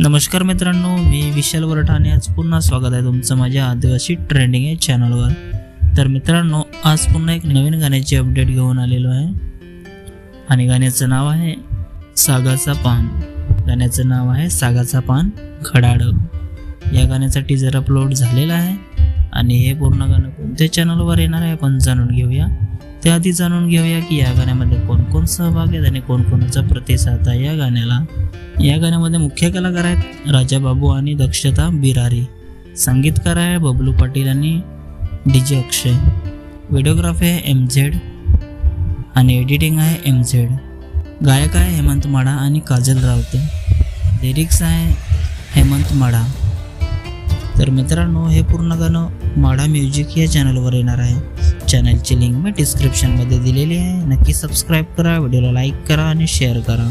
नमस्कार मित्रांनो मी विशाल वरठाणे आज पुन्हा स्वागत आहे तुमचं माझ्या आदिवासी ट्रेंडिंग या चॅनलवर तर मित्रांनो आज पुन्हा एक नवीन गाण्याची अपडेट घेऊन आलेलो आहे. आणि गाण्याचं नाव आहे सागाचा पान. गाण्याचं नाव आहे सागाचा पान खडाड. या गाण्याचा टीजर अपलोड झालेला आहे आणि हे पूर्ण गाणं कोणत्या चॅनलवर येणार आहे आपण जाणून घेऊया. त्याआधी जाणून घेऊया की या गाण्यामध्ये कोण कोण सहभाग आहेत आणि कोणकोणाचा प्रतिसाद आहे या गाण्याला. या गाण्यामध्ये मुख्य कलाकार आहेत राजा बाबू आणि दक्षता बिरारी. संगीतकार आहे बबलू पाटील आणि डी जे अक्षय. व्हिडिओग्राफी आहे एम झेड आणि एडिटिंग आहे एम झेड. गायक आहे हेमंत माडा आणि काजल रावते. लिरिक्स आहे हेमंत माडा. तर मित्रांनो हे पूर्ण गाणं माडा म्युझिक या चॅनलवर येणार आहे. चॅनलची लिंक मी डिस्क्रिप्शनमध्ये दिलेली आहे. नक्की सबस्क्राईब करा व्हिडिओला लाईक करा आणि शेअर करा.